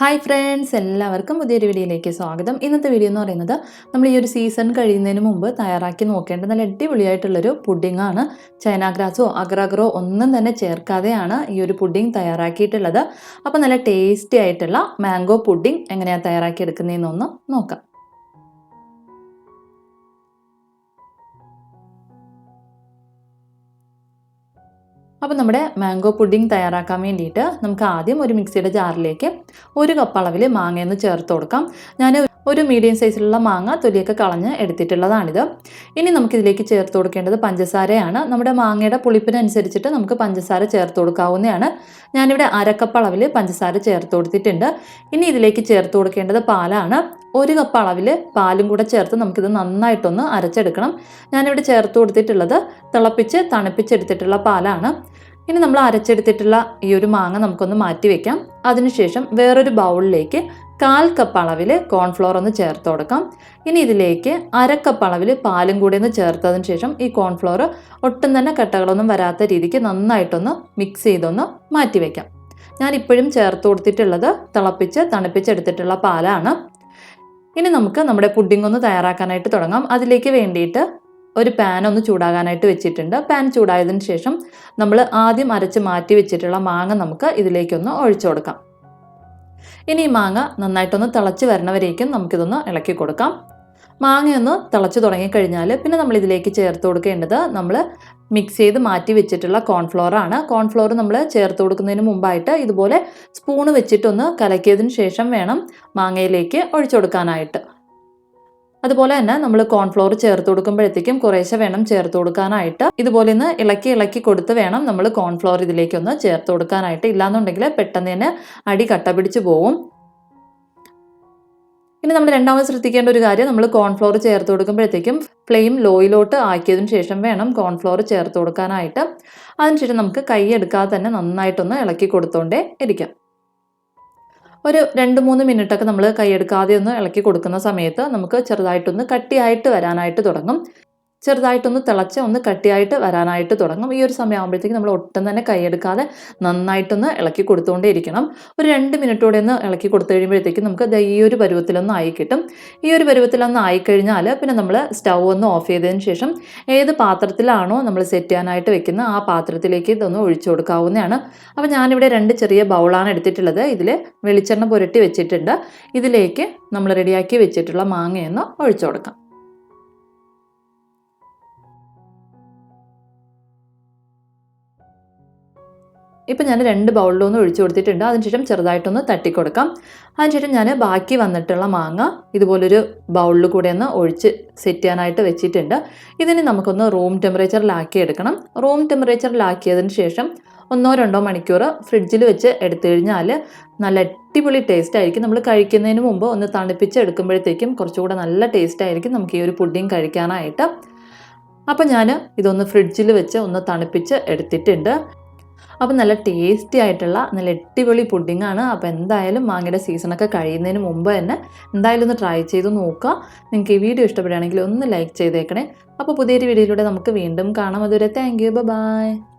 Hi friends എല്ലാവർക്കും പുതിയൊരു വീഡിയോയിലേക്ക് സ്വാഗതം. ഇന്നത്തെ വീഡിയോ എന്ന് പറയുന്നത് നമ്മൾ ഈ ഒരു സീസൺ കഴിയുന്നതിന് മുമ്പ് തയ്യാറാക്കി നോക്കേണ്ട നല്ല അടിപൊളിയായിട്ടുള്ളൊരു പുഡിങ്ങാണ്. ചൈന ഗ്രാസോ അഗ്രഗ്രോ ഒന്നും തന്നെ ചേർക്കാതെയാണ് ഈ ഒരു പുഡിങ് തയ്യാറാക്കിയിട്ടുള്ളത്. അപ്പോൾ നല്ല ടേസ്റ്റി ആയിട്ടുള്ള മാംഗോ പുഡിങ് എങ്ങനെയാണ് തയ്യാറാക്കി എടുക്കുന്നതെന്നൊന്ന് നോക്കാം. അപ്പോൾ നമ്മുടെ മാംഗോ പുഡിംഗ് തയ്യാറാക്കാൻ വേണ്ടിയിട്ട് നമുക്ക് ആദ്യം ഒരു മിക്സിയുടെ ജാറിലേക്ക് ഒരു കപ്പ് അളവിൽ മാങ്ങയൊന്ന് ചേർത്ത് കൊടുക്കാം. ഞാൻ ഒരു മീഡിയം സൈസിലുള്ള മാങ്ങ തൊലിയൊക്കെ കളഞ്ഞ് എടുത്തിട്ടുള്ളതാണിത്. ഇനി നമുക്കിതിലേക്ക് ചേർത്ത് കൊടുക്കേണ്ടത് പഞ്ചസാരയാണ്. നമ്മുടെ മാങ്ങയുടെ പുളിപ്പിനനുസരിച്ചിട്ട് നമുക്ക് പഞ്ചസാര ചേർത്ത് കൊടുക്കാവുന്നതാണ്. ഞാനിവിടെ അരക്കപ്പ് അളവിൽ പഞ്ചസാര ചേർത്ത് കൊടുത്തിട്ടുണ്ട്. ഇനി ഇതിലേക്ക് ചേർത്ത് കൊടുക്കേണ്ടത് പാലാണ്. ഒരു കപ്പ് അളവിൽ പാലും കൂടെ ചേർത്ത് നമുക്കിത് നന്നായിട്ടൊന്ന് അരച്ചെടുക്കണം. ഞാനിവിടെ ചേർത്ത് കൊടുത്തിട്ടുള്ളത് തിളപ്പിച്ച് തണുപ്പിച്ചെടുത്തിട്ടുള്ള പാലാണ്. ഇനി നമ്മൾ അരച്ചെടുത്തിട്ടുള്ള ഈ ഒരു മാങ്ങ നമുക്കൊന്ന് മാറ്റി വെക്കാം. അതിനുശേഷം വേറൊരു ബൗളിലേക്ക് കാൽ കപ്പ് അളവിൽ കോൺഫ്ലോർ ഒന്ന് ചേർത്ത് കൊടുക്കാം. ഇനി ഇതിലേക്ക് അരക്കപ്പ് കപ്പ് അളവിൽ പാലും കൂടി ഒന്ന് ചേർത്തതിന് ശേഷം ഈ കോൺഫ്ലോർ ഒട്ടും തന്നെ കട്ടകളൊന്നും വരാത്ത രീതിക്ക് നന്നായിട്ടൊന്ന് മിക്സ് ചെയ്തൊന്ന് മാറ്റി ഞാൻ ഇപ്പോഴും ചേർത്ത് കൊടുത്തിട്ടുള്ളത് തിളപ്പിച്ച് തണുപ്പിച്ചെടുത്തിട്ടുള്ള പാലാണ്. ഇനി നമുക്ക് നമ്മുടെ പുഡിംഗ് ഒന്ന് തയ്യാറാക്കാനായിട്ട് തുടങ്ങാം. അതിലേക്ക് വേണ്ടിയിട്ട് ഒരു പാൻ ഒന്ന് ചൂടാകാനായിട്ട് വെച്ചിട്ടുണ്ട്. പാൻ ചൂടായതിന് ശേഷം നമ്മൾ ആദ്യം അരച്ച് മാറ്റി വെച്ചിട്ടുള്ള മാങ്ങ നമുക്ക് ഇതിലേക്കൊന്ന് ഒഴിച്ചു കൊടുക്കാം. ഇനി ഈ മാങ്ങ നന്നായിട്ടൊന്ന് തിളച്ച് വരണവരേക്കും നമുക്കിതൊന്ന് ഇളക്കി കൊടുക്കാം. മാങ്ങയൊന്ന് തിളച്ച് തുടങ്ങിക്കഴിഞ്ഞാൽ പിന്നെ നമ്മൾ ഇതിലേക്ക് ചേർത്ത് കൊടുക്കേണ്ടത് നമ്മൾ മിക്സ് ചെയ്ത് മാറ്റി വെച്ചിട്ടുള്ള കോൺഫ്ലോർ ആണ്. കോൺഫ്ലോർ നമ്മൾ ചേർത്ത് കൊടുക്കുന്നതിന് മുമ്പായിട്ട് ഇതുപോലെ സ്പൂണ് വെച്ചിട്ടൊന്ന് കലക്കിയതിന് ശേഷം വേണം മാങ്ങയിലേക്ക് ഒഴിച്ചു കൊടുക്കാനായിട്ട്. അതുപോലെ തന്നെ നമ്മൾ കോൺഫ്ലോർ ചേർത്ത് കൊടുക്കുമ്പോഴത്തേക്കും കുറേശ്ശെ വേണം ചേർത്ത് കൊടുക്കാനായിട്ട്. ഇതുപോലെ ഒന്ന് ഇളക്കി ഇളക്കി കൊടുത്ത് വേണം നമ്മൾ കോൺഫ്ലോർ ഇതിലേക്കൊന്ന് ചേർത്ത് കൊടുക്കാനായിട്ട്. ഇല്ലാന്നുണ്ടെങ്കിൽ പെട്ടെന്ന് തന്നെ അടി കട്ട പിടിച്ച് പോവും. ഇനി നമ്മൾ രണ്ടാമത് ശ്രദ്ധിക്കേണ്ട ഒരു കാര്യം നമ്മൾ കോൺഫ്ലോർ ചേർത്ത് കൊടുക്കുമ്പോഴത്തേക്കും ഫ്ലെയിം ലോയിലോട്ട് ആക്കിയതിന് ശേഷം വേണം കോൺഫ്ലോർ ചേർത്ത് കൊടുക്കാനായിട്ട്. അതിനുശേഷം നമുക്ക് കൈ എടുക്കാതെ തന്നെ നന്നായിട്ടൊന്ന് ഇളക്കി കൊടുത്തോണ്ടേ ഇരിക്കാം. ഒരു രണ്ട് മൂന്ന് മിനിറ്റൊക്കെ നമ്മൾ കൈയെടുക്കാതെ ഒന്ന് ഇളക്കി കൊടുക്കുന്ന സമയത്ത് നമുക്ക് ചെറുതായിട്ടൊന്ന് കട്ടിയായിട്ട് വരാനായിട്ട് തുടങ്ങും. ചെറുതായിട്ടൊന്ന് തിളച്ച് ഒന്ന് കട്ടിയായിട്ട് വരാനായിട്ട് തുടങ്ങും. ഈ ഒരു സമയമാകുമ്പോഴത്തേക്ക് നമ്മൾ ഒട്ടും തന്നെ കൈയെടുക്കാതെ നന്നായിട്ടൊന്ന് ഇളക്കി കൊടുത്തുകൊണ്ടേ ഇരിക്കണം ഒരു രണ്ട് മിനിറ്റോടെ ഒന്ന് ഇളക്കി കൊടുത്തു കഴിയുമ്പോഴത്തേക്കും നമുക്ക് ഈ ഒരു പരുവത്തിലൊന്ന് ആയി കിട്ടും. ഈ ഒരു പരുവത്തിലൊന്ന് ആയിക്കഴിഞ്ഞാൽ പിന്നെ നമ്മൾ സ്റ്റൗ ഒന്ന് ഓഫ് ചെയ്തതിന് ശേഷം ഏത് പാത്രത്തിലാണോ നമ്മൾ സെറ്റ് ചെയ്യാനായിട്ട് വെക്കുന്ന ആ പാത്രത്തിലേക്ക് ഇതൊന്ന് ഒഴിച്ചു കൊടുക്കാവുന്നതാണ്. അപ്പോൾ ഞാനിവിടെ രണ്ട് ചെറിയ ബൗളാണ് എടുത്തിട്ടുള്ളത്. ഇതിൽ വെളിച്ചെണ്ണ പുരട്ടി വെച്ചിട്ടുണ്ട്. ഇതിലേക്ക് നമ്മൾ റെഡിയാക്കി വെച്ചിട്ടുള്ള മാങ്ങയൊന്ന് ഒഴിച്ചു കൊടുക്കാം. ഇപ്പം ഞാൻ രണ്ട് ബൗളിലൊന്ന് ഒഴിച്ചു കൊടുത്തിട്ടുണ്ട്. അതിനുശേഷം ചെറുതായിട്ടൊന്ന് തട്ടിക്കൊടുക്കാം. അതിനുശേഷം ഞാൻ ബാക്കി വന്നിട്ടുള്ള മാങ്ങ ഇതുപോലൊരു ബൗളിൽ കൂടെ ഒന്ന് ഒഴിച്ച് സെറ്റ് ചെയ്യാനായിട്ട് വെച്ചിട്ടുണ്ട്. ഇതിന് നമുക്കൊന്ന് റൂം ടെമ്പറേച്ചറിലാക്കി എടുക്കണം. റൂം ടെമ്പറേച്ചറിലാക്കിയതിന് ശേഷം ഒന്നോ രണ്ടോ മണിക്കൂർ ഫ്രിഡ്ജിൽ വെച്ച് എടുത്തു കഴിഞ്ഞാൽ നല്ല അടിപൊളി ടേസ്റ്റ് ആയിരിക്കും. നമ്മൾ കഴിക്കുന്നതിന് മുമ്പ് ഒന്ന് തണുപ്പിച്ച് എടുക്കുമ്പോഴത്തേക്കും കുറച്ചുകൂടെ നല്ല ടേസ്റ്റ് ആയിരിക്കും നമുക്ക് ഈ ഒരു പുഡിങ് കഴിക്കാനായിട്ട്. അപ്പോൾ ഞാൻ ഇതൊന്ന് ഫ്രിഡ്ജിൽ വെച്ച് ഒന്ന് തണുപ്പിച്ച് എടുത്തിട്ടുണ്ട്. അപ്പോൾ നല്ല ടേസ്റ്റി ആയിട്ടുള്ള നല്ല അടിപൊളി പുഡിങ്ങാണ് അപ്പോൾ എന്തായാലും മാങ്ങയുടെ സീസണൊക്കെ കഴിയുന്നതിന് മുമ്പ് തന്നെ എന്തായാലും ഒന്ന് ട്രൈ ചെയ്ത് നോക്കുക. നിങ്ങൾക്ക് ഈ വീഡിയോ ഇഷ്ടപ്പെടുകയാണെങ്കിൽ ഒന്ന് ലൈക്ക് ചെയ്തേക്കണേ. അപ്പോൾ പുതിയൊരു വീഡിയോയിലൂടെ നമുക്ക് വീണ്ടും കാണാം. അതുവരെ താങ്ക് യു ബൈ